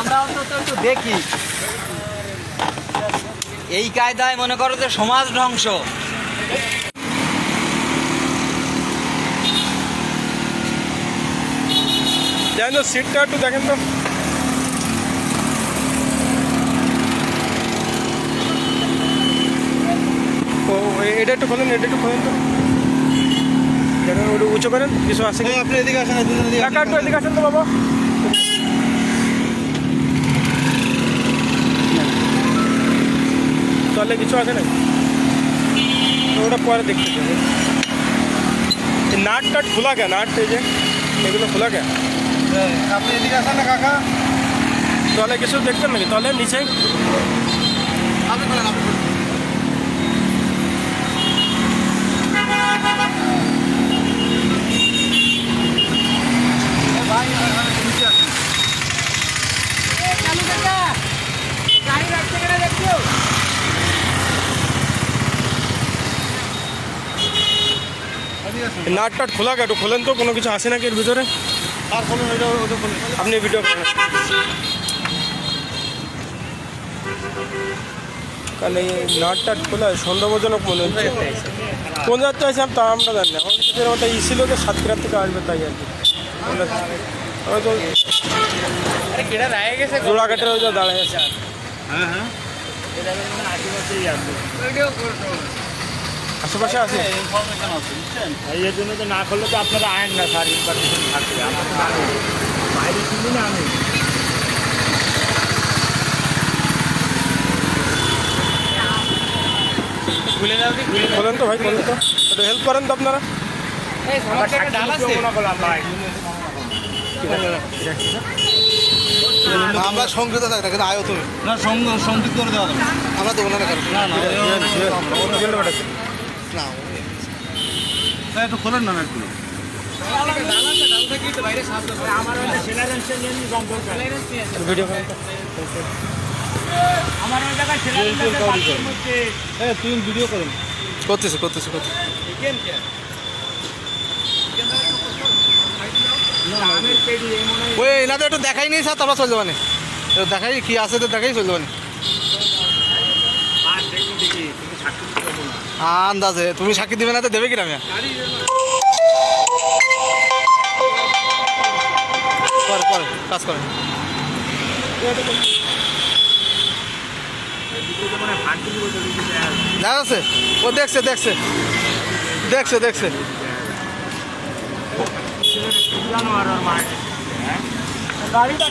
আমরা অন্তত একটু দেখি। এই কায়দায় মনে করো যে সমাজ ধ্বংস। সিটটা একটু দেখেন তো। ও এটা একটু খোলেন এটা একটু খোলেন তো। উঁচু করেন কিছু কি? আপনি এদিকে আসেন এদিকে আসেন তো বাবা। তাহলে কিছু আছে না ওটা পরে দেখতে হবে এই নাট টাট খোলা কে নাট এই যে এগুলো খোলা কে আপনি এদিকে আসেন না কাকা তাহলে কিছু দেখবেন নাকি তাহলে নিচে আপনি বলেন আপনি বলেন। ভাই নিচে আসেন এদিকে আসেন নাট টাট খোলা কে একটু খোলেন তো কোনো কিছু আসে নাকি এর ভিতরে? আপনি ভিডিও করেন। কারণ এই নাট টাট খোলা সন্দেহজনক মনে হচ্ছে। কোন যাত্রা আছে তা আমরা জানি না। আমাদের ওটা ই ছিল যে সাতক্ষীরা থেকে আসবে তাই আর কি। আমরা আমরা তো জোড়াঘাটের ওই যে দাঁড়ায় আছে। হ্যাঁ হ্যাঁ। আশেপাশে আছে ইনফরমেশন আছে বুঝছেন এই জন্য তো না করলে তো আপনারা আয়েন না স্যার ইনফরমেশন থাকবে আমার বাইরে শুনি না আমি বলেন তো ভাই বলেন তো একটু হেল্প করেন তো আপনারা মনে আমরা সংযুক্ত থাকি না কিন্তু আয়ো তুমি না সংযুক্ত করে দেওয়া যাবে আমরা দেবো না কারণ না না না একটু খোলেন না নি হ্যাঁ করতেছি করতেছি করতেছি। হয় ওই এনাদের একটু দেখাই নেই স্যার তারপর চলে যাবানি একটু দেখাই কি আছে তো দেখাই চলে যাবানি দেখি দেখি আন্দাজে, তুমি সাক্ষী দিবে না তো দেবে কিনা করে করে, কাজ করে। দুটো ভাগ দিলি বলতে দিতে দেখা যাচ্ছে? ও দেখছে দেখছে। দেখছে দেখছে। গাড়িটা